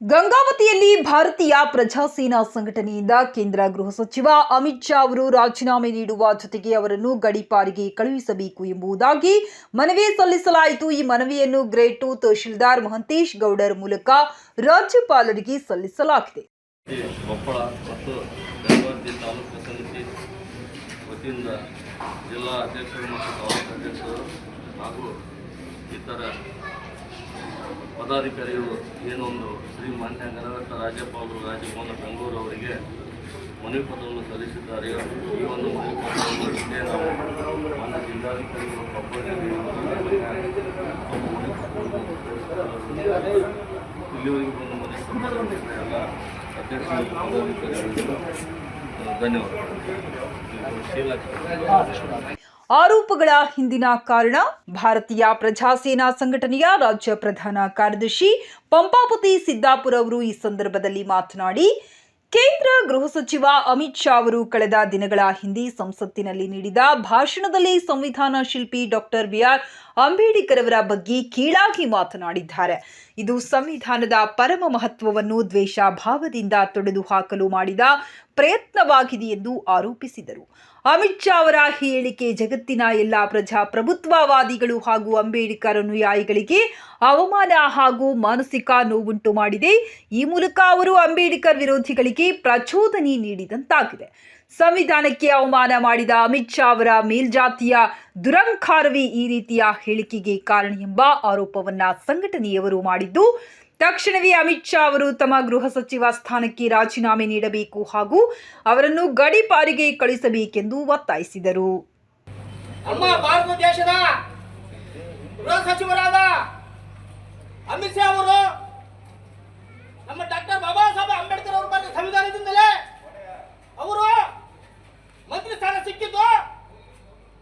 ಗಂಗಾವತಿಯಲ್ಲಿ ಭಾರತೀಯ ಪ್ರಜಾಸೇನಾ ಸಂಘಟನೆಯಿಂದ ಕೇಂದ್ರ ಗೃಹ ಸಚಿವ ಅಮಿತ್ ಶಾ ಅವರು ರಾಜೀನಾಮೆ ನೀಡುವ ಜೊತೆಗೆ ಅವರನ್ನು ಗಡಿಪಾರಿಗೆ ಕಳುಹಿಸಬೇಕು ಎಂಬುದಾಗಿ ಮನವಿ ಸಲ್ಲಿಸಲಾಯಿತು. ಈ ಮನವಿಯನ್ನು ಗ್ರೇಟ್ ಟು ತಹಶೀಲ್ದಾರ್ ಮಹಂತೇಶ್ ಗೌಡರ್ ಮೂಲಕ ರಾಜ್ಯಪಾಲರಿಗೆ ಸಲ್ಲಿಸಲಾಗಿದೆ. ಜಿಲ್ಲಾ ಅಧ್ಯಕ್ಷರು ಮತ್ತು ತಾಲೂಕು ಅಧ್ಯಕ್ಷರು ಹಾಗೂ ಇತರ ಪದಾಧಿಕಾರಿಗಳು ಏನೊಂದು ಶ್ರೀ ಮಾನ್ಯ ಗಣವೆಟ್ಟ ರಾಜ್ಯಪಾಲರು ರಾಜಭವನ ಬೆಂಗಳೂರು ಅವರಿಗೆ ಮನವಿ ಪತ್ರವನ್ನು ಸಲ್ಲಿಸಿದ್ದಾರೆ. ಈ ಒಂದು ಮನವಿ ಪತ್ರವನ್ನು ಇಷ್ಟೇ ನಾವು ಮಾನ್ಯ ಜಿಲ್ಲಾಧಿಕಾರಿಗಳು ಪತ್ರವನ್ನು ಇಲ್ಲಿವರೆಗೂ ಬಂದು ಮನವಿ ಪತ್ರ ಎಲ್ಲ ಅಧ್ಯಕ್ಷ ಮತ್ತು ಪದಾಧಿಕಾರಿಗಳಿಗೂ, ಧನ್ಯವಾದಗಳು. ಆರೋಪಗಳ ಹಿಂದಿನ ಕಾರಣ ಭಾರತೀಯ ಪ್ರಜಾಸೇನಾ ಸಂಘಟನೆಯ ರಾಜ್ಯ ಪ್ರಧಾನ ಕಾರ್ಯದರ್ಶಿ ಪಂಪಾಪತಿ ಸಿದ್ದಾಪುರ ಅವರು ಈ ಸಂದರ್ಭದಲ್ಲಿ ಮಾತನಾಡಿ, ಕೇಂದ್ರ ಗೃಹ ಸಚಿವ ಅಮಿತ್ ಶಾ ಅವರು ಕಳೆದ ದಿನಗಳ ಹಿಂದೆ ಸಂಸತ್ತಿನಲ್ಲಿ ನೀಡಿದ ಭಾಷಣದಲ್ಲಿ ಸಂವಿಧಾನ ಶಿಲ್ಪಿ ಡಾಕ್ಟರ್ ಬಿಆರ್ ಅಂಬೇಡ್ಕರ್ ಅವರ ಬಗ್ಗೆ ಕೀಳಾಗಿ ಮಾತನಾಡಿದ್ದಾರೆ. ಇದು ಸಂವಿಧಾನದ ಪರಮ ಮಹತ್ವವನ್ನು ದ್ವೇಷ ಭಾವದಿಂದ ತೊಡೆದು ಹಾಕಲು ಮಾಡಿದ ಪ್ರಯತ್ನವಾಗಿದೆ ಎಂದು ಆರೋಪಿಸಿದರು. ಅಮಿತ್ ಶಾ ಅವರ ಹೇಳಿಕೆ ಜಗತ್ತಿನ ಎಲ್ಲ ಪ್ರಜಾಪ್ರಭುತ್ವವಾದಿಗಳು ಹಾಗೂ ಅಂಬೇಡ್ಕರ್ ಅನುಯಾಯಿಗಳಿಗೆ ಅವಮಾನ ಹಾಗೂ ಮಾನಸಿಕ ನೋವುಂಟು ಮಾಡಿದೆ. ಈ ಮೂಲಕ ಅವರು ಅಂಬೇಡ್ಕರ್ ವಿರೋಧಿಗಳಿಗೆ ಪ್ರಚೋದನೆ ನೀಡಿದಂತಾಗಿದೆ. ಸಂವಿಧಾನಕ್ಕೆ ಅವಮಾನ ಮಾಡಿದ ಅಮಿತ್ ಶಾ ಅವರ ಮೇಲ್ಜಾತಿಯ ದುರಂಕಾರವೇ ಈ ರೀತಿಯ ಹೇಳಿಕೆಗೆ ಕಾರಣ ಎಂಬ ಆರೋಪವನ್ನ ಸಂಘಟನೆಯವರು ಮಾಡಿದ್ದು ತಕ್ಷಣವೇ ಅಮಿತ್ ಶಾ ಅವರು ತಮ್ಮ ಗೃಹ ಸಚಿವ ಸ್ಥಾನಕ್ಕೆ ರಾಜೀನಾಮೆ ನೀಡಬೇಕು ಹಾಗೂ ಅವರನ್ನು ಗಡಿಪಾರಿಗೆ ಕಳಿಸಬೇಕೆಂದು ಒತ್ತಾಯಿಸಿದರು. ನಮ್ಮ ಭಾರತ ದೇಶದ ಗೃಹ ಸಚಿವರಾದ ಅಮಿತ್ ಶಾ ಅವರು ನಮ್ಮ ಡಾಕ್ಟರ್ ಬಾಬಾ ಸಾಹೇಬ್ ಅಂಬೇಡ್ಕರ್ ಅವರು ಬರೆದ ಸಂವಿಧಾನದಿಂದಲೇ ಅವರು ಮಂತ್ರಿ ಸ್ಥಾನ ಸಿಕ್ಕಿದ್ದು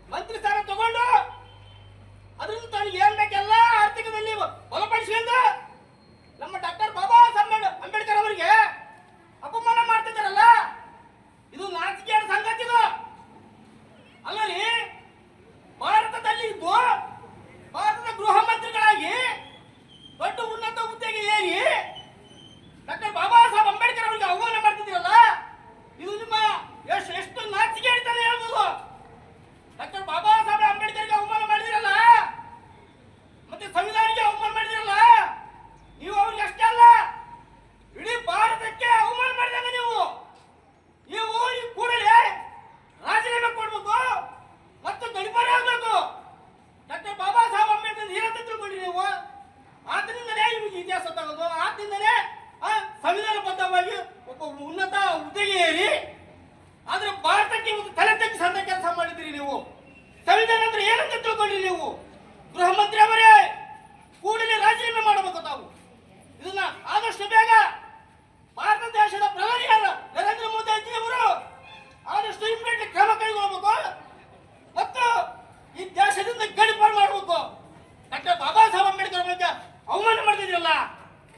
ಮಂತ್ರಿ ಸ್ಥಾನ ತಗೊಂಡು ಅದರಿಂದ ತನಗೆ ಏನ್ ಬೇಕೆಲ್ಲ ಆರ್ಥಿಕದಲ್ಲಿ ಬಲಪಡಿಸಿಕೊಂಡು ನಮ್ಮ ಡಾಕ್ಟರ್ ಬಾಬಾ ಸಾಹೇಬ್ ಅಂಬೇಡ್ಕರ್ ಅವರಿಗೆ ಅಪಮಾನ ಮಾಡ್ತಿದ್ದಾರಲ್ಲ ಇದು ನಾಚಿಕೆಯ ಸಂಗತಿ ಇದು ಅಲ್ಲಲ್ಲಿ ಭಾರತದಲ್ಲಿ ಇದ್ದು ಭಾರತದ ಗೃಹ ಮಂತ್ರಿಗಳಾಗಿ ದೊಡ್ಡ ಉನ್ನತ ಹುದ್ದೆಗೆ ಏರಿ ಡಾಕ್ಟರ್ ಬಾಬಾ ಸಾಹೇಬ್ ಅಂಬೇಡ್ಕರ್ ಅವರಿಗೆ ಅವಮಾನ ಮಾಡ್ತಿದ್ದೀರಲ್ಲ ಇದು ನಿಮ್ಮ ಎಷ್ಟು ಎಷ್ಟು ನಾಚಿಕೆ ಹೇಳ್ತಾನೆ ಹೇಳ್ಬೋದು ಡಾಕ್ಟರ್ ಬಾಬಾ ಸಾಹೇಬ್ ಅಂಬೇಡ್ಕರ್ಗೆ ಅವಮಾನ ಮಾಡಿದಿರಲ್ಲ ಮತ್ತೆ ಸಂವಿಧಾನಕ್ಕೆ ಅವಮಾನ ಮಾಡಿದಿರಲ್ಲ ನೀವು ಅವ್ರಿಗೆ ಅಷ್ಟೇ ಅಲ್ಲ ಇಡೀ ಭಾರತಕ್ಕೆ ಅವಮಾನ ಮಾಡಿದಾಗ ನೀವು ನೀವು ಈ ಕೂಡಲೇ ರಾಜೀನಾಮೆ ಕೊಡ್ಬೇಕು ಮತ್ತು ಗಡಿಪಾರ ಆಗಬೇಕು ಡಾಕ್ಟರ್ ಬಾಬಾ ಸಾಹೇಬ್ ಅಂಬೇಡ್ಕರ್ ಏನಂತ ತಿಳ್ಕೊಂಡ್ರಿ ನೀವು ಆದ್ರಿಂದಲೇ ನಿಮಗೆ ಇತಿಹಾಸ ತಗೋದು ಆದ್ರಿಂದಲೇ ಆ, ಸಂವಿಧಾನಬದ್ಧವಾಗಿ ಒಬ್ಬ ಉನ್ನತ ಹುದ್ದೆಗೆ ಏರಿ ಆದ್ರೆ ಭಾರತಕ್ಕೆ ಒಂದು ತಲೆ ತಗ್ಗಿಸಂತ ಕೆಲಸ ಮಾಡಿದ್ರಿ ನೀವು. ಸಂವಿಧಾನ ಅಂದ್ರೆ ಏನಂತ ತಿಳ್ಕೊಂಡ್ರಿ ನೀವು? ಗೃಹ ಮಂತ್ರಿ ಅವರೇ ಕೂಡಲೇ ರಾಜೀನಾಮೆ ಮಾಡಬೇಕು ತಾವು ಇದನ್ನ ಆದಷ್ಟು ಬೇಗ ಭಾರತ ದೇಶದ ಪ್ರಧಾನಿಯಾದ ನರೇಂದ್ರ ಮೋದಿ ಅಜ್ಜಿ ಅವರು ಆದಷ್ಟು ಇಮ್ಮಿಡಿಯೇಟ್ ಕ್ರಮ ಕೈಗೊಳ್ಳಬೇಕು ಮತ್ತು ಈ ದೇಶದಿಂದ ಗಡಿಪಾರು ಮಾಡಬೇಕು ಡಾಕ್ಟರ್ ಬಾಬಾ ಸಾಹೇಬ್ ಅಂಬೇಡ್ಕರ್ ಬಗ್ಗೆ ಅವಮಾನ ಮಾಡ್ತಿದ್ರಲ್ಲ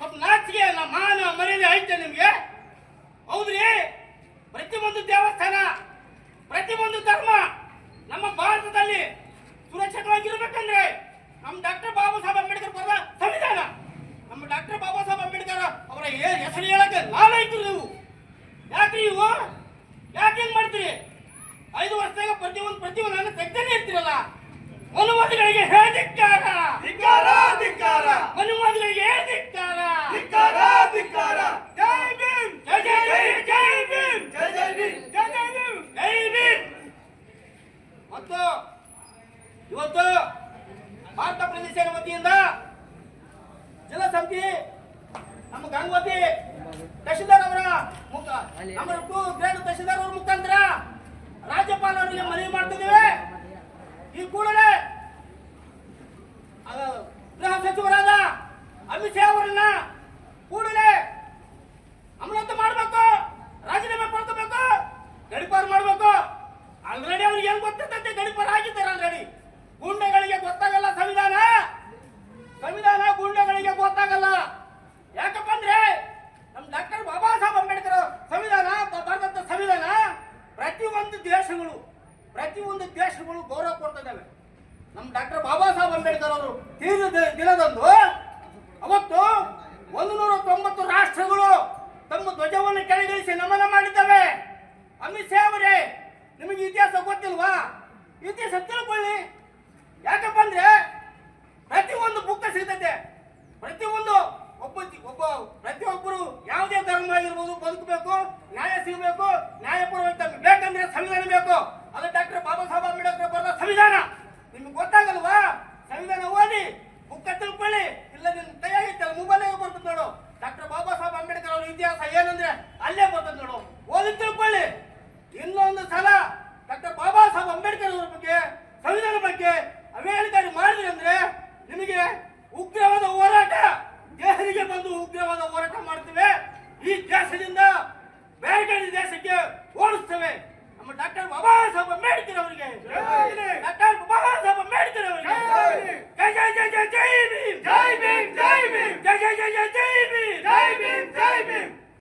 ಸ್ವಲ್ಪ ನಾಚಿಕೆ ಅಲ್ಲ ಮಾನ ಮರ್ಯಾದೆ ಐತೆ ನಿಮ್ಗೆ ಹೌದ್ರಿ ಪ್ರತಿಯೊಂದು ದೇವಸ್ಥಾನ ಪ್ರತಿಯೊಂದು ಧರ್ಮ ನಮ್ಮ ಭಾರತದಲ್ಲಿ ಸುರಕ್ಷಿತವಾಗಿರ್ಬೇಕಂದ್ರೆ ನಮ್ಮ ಡಾಕ್ಟರ್ ಬಾಬಾ ಸಾಹೇಬ್ ಅಂಬೇಡ್ಕರ್ ಬರೆದ ಸಂವಿಧಾನ ನಮ್ಮ ಡಾಕ್ಟರ್ ಬಾಬಾ ಸಾಹೇಬ್ ಅಂಬೇಡ್ಕರ್ ಅವರ ಹೇ- ಹೆಸರು ನಾಲಾಯ್ತು ನೀವು. ಯಾಕ್ರಿ ನೀವು ಯಾಕೆ ಹಿಂಗ್ ಮಾಡ್ತೀರಿ? ಐದು ವರ್ಷದಾಗ ಪ್ರತಿ ಒಂದು ಪ್ರತಿ ಇರ್ತೀರಲ್ಲ? ಮನುವಾದಿಗಳಿಗೆ ಹೇಳಿಕ್ಕಾರ ಧಿಕ್ಕಾರ ಧಿಕ್ಕಾರ. ಮನುವಾದಿಗಳಿಗೆ ಧಿಕ್ಕಾರ ಧಿಕ್ಕಾರ ಧಿಕ್ಕಾರ. ಜೈ ಭೀಮ್. ಜೈ ಜೈ ಭೀಮ್ ಜೈ ಭೀಮ್. ಜೈ ಜೈ ಭೀಮ್. ಜೈ ಜೈ ಭೀಮ್. ಜೈ ಭೀಮ್. ಮತ್ತು ಇವತ್ತು ಭಾರತ ಪ್ರದೇಶ ವತಿಯಿಂದ ಜಿಲ್ಲಾ ಸಮಿತಿ ನಮ್ಮ ಗಂಗಾವತಿ ತಹಶೀಲ್ದಾರ್ ಅವರ ಮುಖ. ನಮ್ಮ ಟು ಗ್ರೇಡ್ ತಹಶೀಲ್ದಾರ್ ಅವರ ಮುಖಾಂತರ ರಾಜ್ಯಪಾಲರಿಗೆ ಮನವಿ ಮಾಡ್ತಿದ್ದೇವೆ ಈ ಕೂಡಲೇ ಆ, ಗೃಹ ಸಚಿವರಾದ ಅಮಿತ್ ಶಾ ಅವರನ್ನ ಕೂಡಲೇ ಅಮಾನತು ಮಾಡಬೇಕು ರಾಜೀನಾಮೆ ಪಡ್ಕೋಬೇಕು ಗಡಿಪಾರು ಮಾಡಬೇಕು ಆಲ್ರೆಡಿ ಅವ್ರಿಗೆ ಏನ್ ಗೊತ್ತಿರ್ತಂತೆ ಗಡಿಪಾರು ಆಗಿದ್ದಾರೆ ಆಲ್ರೆಡಿ ಗುಂಡೆಗಳಿಗೆ ಗೊತ್ತಾಗಲ್ಲ ಸಂವಿಧಾನ ಸಂವಿಧಾನ ಗುಂಡೆಗಳಿಗೆ ಗೊತ್ತಾಗಲ್ಲ ಯಾಕಪ್ಪ ಅಂದ್ರೆ ನಮ್ ಡಾಕ್ಟರ್ ಬಾಬಾ ಸಾಹೇಬ್ ಅಂಬೇಡ್ಕರ್ ಸಂವಿಧಾನ ಭಾರತದ ಸಂವಿಧಾನ ಪ್ರತಿಯೊಂದು ದೇಶಗಳು ಪ್ರತಿಯೊಂದು ದೇಶಗಳು ಗೌರವ ಕೊಡ್ತಿದ್ದಾವೆ ಡಾಕ್ಟರ್ ಬಾಬಾ ಸಾಹೇಬ್ ಅಂಬೇಡ್ಕರ್ ಅವರು ತೀರಿದ ದಿನದಂದು ಅವತ್ತು ಒಂದ್ನೂರ ತೊಂಬತ್ತು ರಾಷ್ಟ್ರಗಳು ತಮ್ಮ ಧ್ವಜವನ್ನು ಕೆಳಗಿಳಿಸಿ ನಮನ ಮಾಡಿದ್ದಾವೆ. ಅಮಿತ್ ಶಾ ಅವರೇ, ನಿಮಗೆ ಇತಿಹಾಸ ಗೊತ್ತಿಲ್ವಾ? ಇತಿಹಾಸ ತಿಳ್ಕೊಳ್ಳಿ. ಯಾಕಪ್ಪ ಅಂದ್ರೆ ಪ್ರತಿಯೊಂದು ಬುಕ್ಕ ಸಿಗ್ತೈತೆ ಪ್ರತಿಯೊಂದು ಒಬ್ಬ ಒಬ್ಬ ಪ್ರತಿಯೊಬ್ಬರು ಯಾವುದೇ ಧರ್ಮ ಆಗಿರ್ಬೋದು, ಬದುಕಬೇಕು, ನ್ಯಾಯ ಸಿಗಬೇಕು ನ್ಯಾಯಪೂರ್ವ ಬೇಕಂದ್ರೆ ಸಂವಿಧಾನ ಬೇಕು. ಅದು ಡಾಕ್ಟರ್ ಬಾಬಾ ಸಾಹೇಬ್ ಅಂಬೇಡ್ಕರ್ ಬರೆದ ಸಂವಿಧಾನ. ಗೊತ್ತಾಗಲ್ವಾ? ಸಂವಿಧಾನ ಓದಿ ಬುಕ್ಕ ತಿಳ್ಕೊಳ್ಳಿ. ಇಲ್ಲ ನಿನ್ ಕೈಯಾಗಿತ್ತಲ್ಲ ಮೊಬೈಲ್ ಬರ್ತದೆ ನೋಡು. ಡಾಕ್ಟರ್ ಬಾಬಾ ಸಾಹೇಬ್ ಅಂಬೇಡ್ಕರ್ ಅವ್ರ ಇತಿಹಾಸ ಏನಂದ್ರೆ ಅಲ್ಲೇ ಬರ್ತದೆ ನೋಡು. ಓದಿ, ತಿಳ್ಕೊಳ್ಳಿ. ಇನ್ನೊಂದು ಸಲ ಡಾಕ್ಟರ್ ಬಾಬಾ ಸಾಹೇಬ್ ಅಂಬೇಡ್ಕರ್ ಅವರ ಬಗ್ಗೆ ಸಂವಿಧಾನ ಬಗ್ಗೆ ಅವೇಳಿಕಾರಿ ಮಾಡಿದ್ರಿ ಅಂದ್ರೆ ನಿಮಗೆ ಉಗ್ರವಾದ ಹೋರಾಟ, ದೇಹರಿಗೆ ಬಂದು ಉಗ್ರವಾದ ಹೋರಾಟ ಮಾಡ್ತೇವೆ. ಈ ದೇಶದಿಂದ ಬೇರೆ ಬೇರೆ ದೇಶಕ್ಕೆ ಓಡಿಸ್ತೇವೆ. ನಮ್ಮ ಡಾಕ್ಟರ್